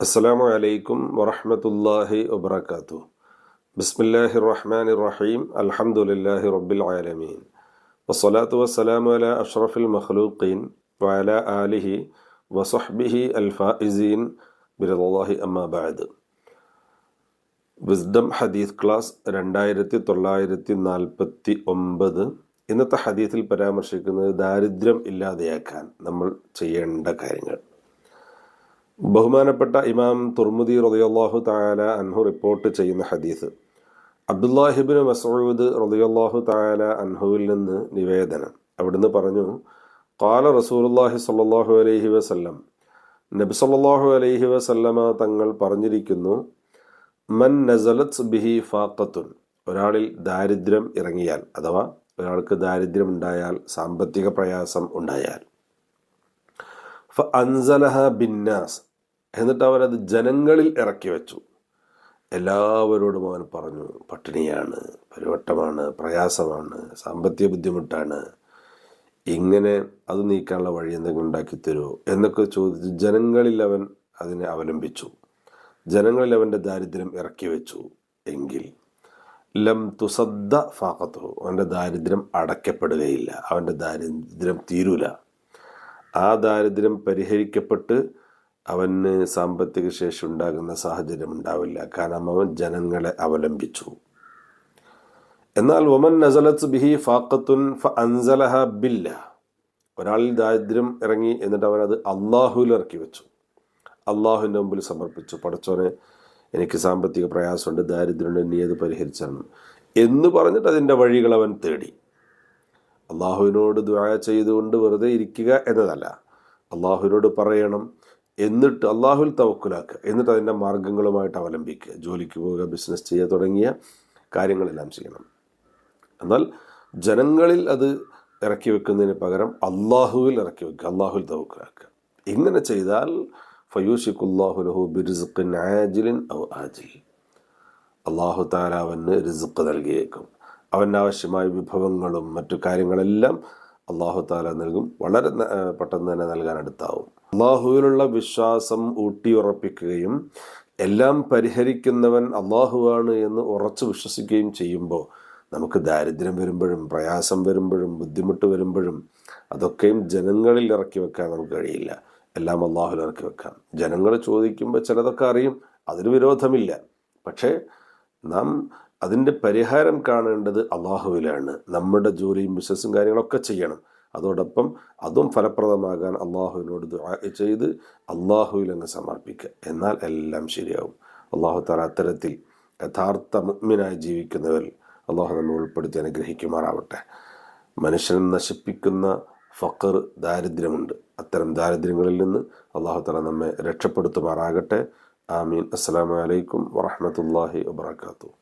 السلام عليكم ورحمة الله وبركاته بسم الله الرحمن الرحيم الحمد لله رب العالمين والصلاة والسلام على أشرف المخلوقين وعلى آله وصحبه الفائزين برضا الله أما بعد wisdom ഹദീസ് class രണ്ടായിരത്തി തൊള്ളായിരത്തി നാൽപ്പത്തി ഒമ്പത് ഇന്നത്തെ ഹദീത്തിൽ പരാമർശിക്കുന്നത് ദാരിദ്ര്യം ഇല്ലാതെയാക്കാൻ നമ്മൾ ചെയ്യേണ്ട കാര്യങ്ങൾ. ബഹുമാനപ്പെട്ട ഇമാം തുർമുദി റളിയല്ലാഹു താല അൻഹു റിപ്പോർട്ട് ചെയ്യുന്ന ഹദീസ് അബ്ദുല്ലാഹിബിൻ മസൂദ് റളിയല്ലാഹു താല അൻഹുവിൽ നിന്ന് നിവേദനം. അവിടുന്ന് പറഞ്ഞു കാല റസൂലുള്ളാഹി സ്വല്ലല്ലാഹു അലൈഹി വസല്ലം നബി സല്ലാഹു അലൈഹി വസല്ലമ തങ്ങൾ പറഞ്ഞിരിക്കുന്നു മൻ നസലത്ത് ബിഹി ഫാഖത്തുൻ ഒരാളിൽ ദാരിദ്ര്യം ഇറങ്ങിയാൽ അഥവാ ഒരാൾക്ക് ദാരിദ്ര്യം ഉണ്ടായാൽ സാമ്പത്തിക പ്രയാസം ഉണ്ടായാൽ. ഫ അൻസലഹ ബിന്നാസ്. എന്നിട്ട് അവരത് ജനങ്ങളിൽ ഇറക്കി വെച്ചു. എല്ലാവരോടും അവൻ പറഞ്ഞു പട്ടിണിയാണ് പരിവട്ടമാണ് പ്രയാസമാണ് സാമ്പത്തിക ബുദ്ധിമുട്ടാണ്. ഇങ്ങനെ അത് നീക്കാനുള്ള വഴി എന്തെങ്കിലും ഉണ്ടാക്കി തരുമോ? എന്നൊക്കെ ചോദിച്ച് ജനങ്ങളിൽ അവൻ അതിനെ അവലംബിച്ചു. ജനങ്ങളിൽ അവന്റെ ദാരിദ്ര്യം ഇറക്കി വെച്ചു. എങ്കിൽ ലം തുസദ്ദ ഫാഖത്തു അവന്റെ ദാരിദ്ര്യം അടയ്ക്കപ്പെടുകയില്ല. അവന്റെ ദാരിദ്ര്യം തീരൂല. ആ ദാരിദ്ര്യം പരിഹരിക്കപ്പെട്ട് അവന് സാമ്പത്തിക ശേഷി ഉണ്ടാകുന്ന സാഹചര്യം ഉണ്ടാവില്ല. കാരണം അവൻ ജനങ്ങളെ അവലംബിച്ചു. എന്നാൽ ഒമൻ നസലത്ത് ബിഹി ഫാക്കത്തുൻ ഫ അൻസലഹ ബില്ല. ഒരാളിൽ ദാരിദ്ര്യം ഇറങ്ങി എന്നിട്ട് അവൻ അത് അള്ളാഹുവിൽ ഇറക്കി വെച്ചു. അള്ളാഹുവിന്റെ മുമ്പിൽ സമർപ്പിച്ചു. പടച്ചോനെ എനിക്ക് സാമ്പത്തിക പ്രയാസമുണ്ട് ദാരിദ്ര്യമുണ്ട് നീ അത് പരിഹരിച്ചാണ്. എന്ന് പറഞ്ഞിട്ട് അതിന്റെ വഴികൾ അവൻ തേടി. അള്ളാഹുവിനോട് ദ്വായ ചെയ്തുകൊണ്ട് വെറുതെ ഇരിക്കുക എന്നതല്ല. അള്ളാഹുവിനോട് പറയണം എന്നിട്ട് അള്ളാഹുൽ തവക്കുലാക്കുക എന്നിട്ട് അതിന്റെ മാർഗങ്ങളുമായിട്ട് അവലംബിക്കുക. ജോലിക്ക് പോവുക ബിസിനസ് ചെയ്യുക തുടങ്ങിയ കാര്യങ്ങളെല്ലാം ചെയ്യണം. എന്നാൽ ജനങ്ങളിൽ അത് ഇറക്കി വെക്കുന്നതിന് പകരം അള്ളാഹുവിൽ ഇറക്കി വെക്കുക അള്ളാഹുൽ തവക്കുലാക്കുക. ഇങ്ങനെ ചെയ്താൽ ഔ ആജിൽ. അള്ളാഹു താല അവന് റിസുക്ക് നൽകിയേക്കും. അവന് ആവശ്യമായ വിഭവങ്ങളും മറ്റു കാര്യങ്ങളെല്ലാം അള്ളാഹു താല നൽകും. വളരെ പെട്ടെന്ന് തന്നെ നൽകാൻ അടുത്താവും. അള്ളാഹുവിലുള്ള വിശ്വാസം ഊട്ടിയുറപ്പിക്കുകയും എല്ലാം പരിഹരിക്കുന്നവൻ അള്ളാഹുവാണ് എന്ന് ഉറച്ചു വിശ്വസിക്കുകയും ചെയ്യുമ്പോൾ നമുക്ക് ദാരിദ്ര്യം വരുമ്പോഴും പ്രയാസം വരുമ്പോഴും ബുദ്ധിമുട്ട് വരുമ്പോഴും അതൊക്കെയും ജനങ്ങളിൽ ഇറക്കി വെക്കാൻ നമുക്ക് കഴിയില്ല. എല്ലാം അള്ളാഹുൽ ഇറക്കി വെക്കാം. ജനങ്ങൾ ചോദിക്കുമ്പോൾ ചിലതൊക്കെ അറിയും അതിന് വിരോധമില്ല. പക്ഷേ നാം അതിന്റെ പരിഹാരം കാണേണ്ടത് അള്ളാഹുവിലാണ് നമ്മുടെ ജോലിയും ബിസിനസ്സും കാര്യങ്ങളൊക്കെ ചെയ്യണം. അതോടൊപ്പം അതും ഫലപ്രദമാകാൻ അള്ളാഹുവിനോട് ചെയ്ത് അള്ളാഹുവിൽ അങ്ങ് സമർപ്പിക്കുക. എന്നാൽ എല്ലാം ശരിയാവും. അള്ളാഹു താല അത്തരത്തിൽ യഥാർത്ഥ മുഗ്മിനായി ജീവിക്കുന്നവരിൽ അള്ളാഹു നമ്മൾ ഉൾപ്പെടുത്തി അനുഗ്രഹിക്കുമാറാവട്ടെ. മനുഷ്യനെ നശിപ്പിക്കുന്ന ഫക്കർ ദാരിദ്ര്യമുണ്ട്. അത്തരം ദാരിദ്ര്യങ്ങളിൽ നിന്ന് അള്ളാഹു തല നമ്മെ രക്ഷപ്പെടുത്തുമാറാകട്ടെ. ആമീൻ. അസ്സാം വലൈക്കും വറഹമത്തല്ലാഹി വാത്തു